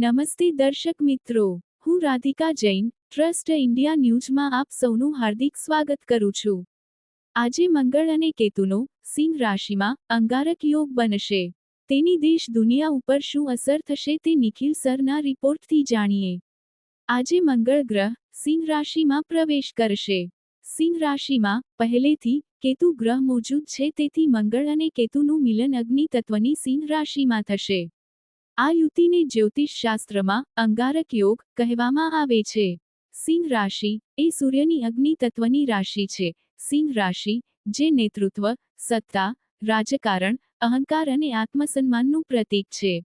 નમસ્તે દર્શક મિત્રો, હું રાધિકા જૈન, ટ્રસ્ટ ઇન્ડિયા ન્યૂઝમાં આપ સૌનું હાર્દિક સ્વાગત કરું છું. આજે મંગળ અને કેતુનો સિંહ રાશિમાં અંગારક યોગ બનશે. તેની દેશ દુનિયા ઉપર શું અસર થશે તે નિખિલ સરના રિપોર્ટથી જાણીએ. આજે મંગળ ગ્રહ સિંહ રાશિમાં પ્રવેશ કરશે. સિંહ રાશિમાં પહેલેથી કેતુ ગ્રહ મોજૂદ છે તેથી મંગળ અને કેતુનું મિલન અગ્નિ તત્વની સિંહ રાશિમાં થશે. આ યુતિને જ્યોતિષ શાસ્ત્રમાં અંગારક યોગ કહેવામાં આવે છે. સિંહ રાશિ એ સૂર્યની અગ્નિ તત્વની રાશિ છે. સિંહ રાશિ, જે નેતૃત્વ, સત્તા, રાજકારણ, અહંકાર અને આત્મસન્માનનું પ્રતીક છે.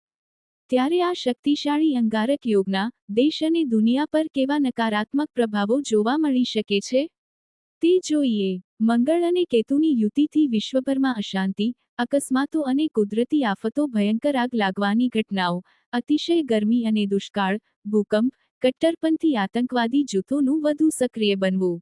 ત્યારે આ શક્તિશાળી અંગારક યોગના દેશ અને દુનિયા પર કેવા નકારાત્મક પ્રભાવો જોવા મળી શકે છે? તે જોઈએ. મંગળ અને કેતુની યુતિથી વિશ્વભરમાં અશાંતિ, અકસ્માતો અને કુદરતી આફતો ભયંકર આગ લાગવાની ઘટનાઓ, અતિશય ગરમી અને દુષ્કાળ, ભૂકંપ, કટ્ટરપંથી આતંકવાદી જૂથોનું વધુ સક્રિય બનવું.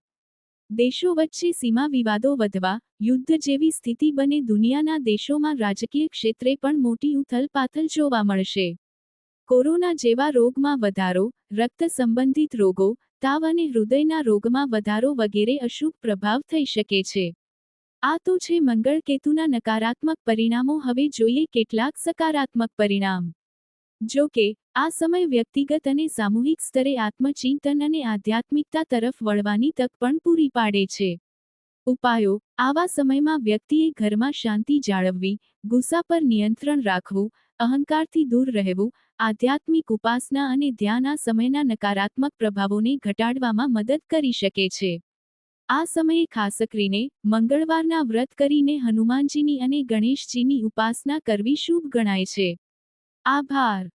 દેશો વચ્ચે સીમા વિવાદો વધવા, યુદ્ધ જેવી સ્થિતિ બને દુનિયાના દેશોમાં રાજકીય ક્ષેત્રે પણ મોટી ઉથલપાથલ જોવા મળશે. કોરોના જેવા રોગમાં વધારો, રક્ત સંબંધિત રોગો તાવ અને હૃદયના રોગમાં વધારો વગેરે અશુભ પ્રભાવ થઈ શકે છે. આ તો છે મંગળ કેતુના નકારાત્મક પરિણામો. હવે જોઈએ કેટલાક સકારાત્મક પરિણામ. જો કે, આ સમય વ્યક્તિગત અને સામૂહિક સ્તરે આત્મચિંતન અને આધ્યાત્મિકતા તરફ વળવાની તક પણ પૂરી પાડે છે. ઉપાયો. આવા સમયમાં વ્યક્તિએ ઘરમાં શાંતિ જાળવવી, ગુસ્સા પર નિયંત્રણ રાખવું, અહંકારથી દૂર રહેવું, આધ્યાત્મિક ઉપાસના અને ધ્યાન આ સમયના નકારાત્મક પ્રભાવોને ઘટાડવામાં મદદ કરી શકે છે. આ સમયે ખાસ કરીને મંગળવારના વ્રત કરીને હનુમાનજીની અને ગણેશજીની ઉપાસના કરવી શુભ ગણાય છે. આભાર.